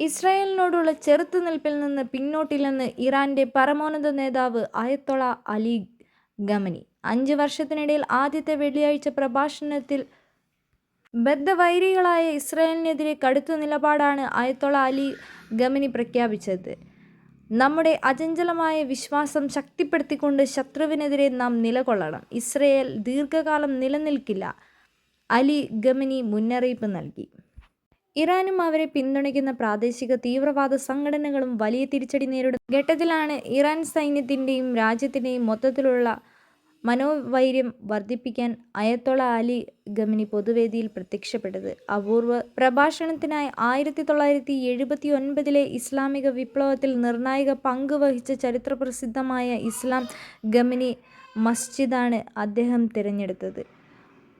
ഇസ്രായേലിനോടുള്ള ചെറുത്തുനിൽപ്പിൽ നിന്ന് പിന്നോട്ടില്ലെന്ന് ഇറാന്റെ പരമോന്നത നേതാവ് അയത്തൊള അലി ഗമനി അഞ്ച് വർഷത്തിനിടയിൽ ആദ്യത്തെ വെള്ളിയാഴ്ച പ്രഭാഷണത്തിൽ ബദ്ധവൈരികളായ ഇസ്രായേലിനെതിരെ കടുത്ത നിലപാടാണ് അയത്തൊള അലി ഗമനി പ്രഖ്യാപിച്ചത്. നമ്മുടെ അചഞ്ചലമായ വിശ്വാസം ശക്തിപ്പെടുത്തിക്കൊണ്ട് ശത്രുവിനെതിരെ നാം നിലകൊള്ളണം. ഇസ്രയേൽ ദീർഘകാലം നിലനിൽക്കില്ല അലി ഗമനി മുന്നറിയിപ്പ് നൽകി. ഇറാനും അവരെ പിന്തുണയ്ക്കുന്ന പ്രാദേശിക തീവ്രവാദ സംഘടനകളും വലിയ തിരിച്ചടി നേരിടുന്ന ഘട്ടത്തിലാണ് ഇറാൻ സൈന്യത്തിന്റെയും രാജ്യത്തിന്റെയും മൊത്തത്തിലുള്ള മനോവൈര്യം വർദ്ധിപ്പിക്കാൻ അയത്തോള അലി ഗമിനി പൊതുവേദിയിൽ പ്രത്യക്ഷപ്പെട്ടത്. അപൂർവ പ്രഭാഷണത്തിനായി ആയിരത്തി തൊള്ളായിരത്തി എഴുപത്തി ഒൻപതിലെ ഇസ്ലാമിക വിപ്ലവത്തിൽ നിർണായക പങ്ക് വഹിച്ച ചരിത്രപ്രസിദ്ധമായ ഇസ്ലാം ഗമിനി മസ്ജിദാണ് അദ്ദേഹം തിരഞ്ഞെടുത്തത്.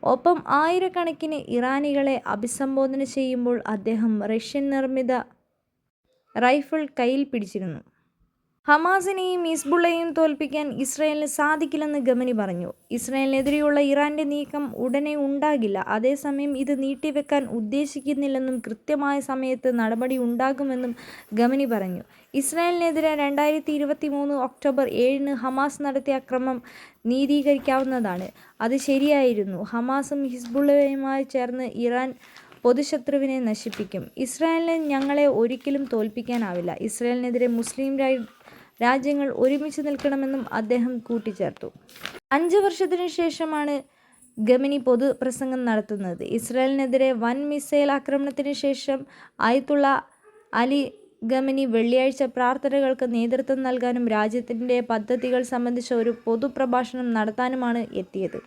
ഒപ്പം ആയിരക്കണക്കിന് ഇറാനികളെ അഭിസംബോധന ചെയ്യുമ്പോൾ അദ്ദേഹം റഷ്യൻ നിർമ്മിത റൈഫിൾ കയ്യിൽ പിടിച്ചിരുന്നു. ഹമാസിനെയും ഹിസ്ബുള്ളയെയും തോൽപ്പിക്കാൻ ഇസ്രായേലിന് സാധിക്കില്ലെന്ന് ഗമനി പറഞ്ഞു. ഇസ്രായേലിനെതിരെയുള്ള ഇറാന്റെ നീക്കം ഉടനെ ഉണ്ടാകില്ല. അതേസമയം ഇത് നീട്ടിവെക്കാൻ ഉദ്ദേശിക്കുന്നില്ലെന്നും കൃത്യമായ സമയത്ത് നടപടി ഉണ്ടാകുമെന്നും ഗമനി പറഞ്ഞു. ഇസ്രായേലിനെതിരെ രണ്ടായിരത്തി ഇരുപത്തി മൂന്ന് ഒക്ടോബർ ഏഴിന് ഹമാസ് നടത്തിയ അക്രമം നീതീകരിക്കാവുന്നതാണ്. അത് ശരിയായിരുന്നു. ഹമാസും ഹിസ്ബുള്ളയുമായി ചേർന്ന് ഇറാൻ പൊതുശത്രുവിനെ നശിപ്പിക്കും. ഇസ്രായേലിന് ഞങ്ങളെ ഒരിക്കലും തോൽപ്പിക്കാനാവില്ല. ഇസ്രായേലിനെതിരെ മുസ്ലിം രാജ്യങ്ങൾ ഒരുമിച്ച് നിൽക്കണമെന്നും അദ്ദേഹം കൂട്ടിച്ചേർത്തു. അഞ്ച് വർഷത്തിനു ശേഷമാണ് ഗമിനി പൊതുപ്രസംഗം നടത്തുന്നത്. ഇസ്രായേലിനെതിരെ വൻ മിസൈൽ ആക്രമണത്തിന് ശേഷം അയത്തുള്ള അലി ഗമിനി വെള്ളിയാഴ്ച പ്രാർത്ഥനകൾക്ക് നേതൃത്വം നൽകാനും രാജ്യത്തിന്റെ പദ്ധതികൾ സംബന്ധിച്ച ഒരു പൊതുപ്രഭാഷണം നടത്താനുമാണ് എത്തിയത്.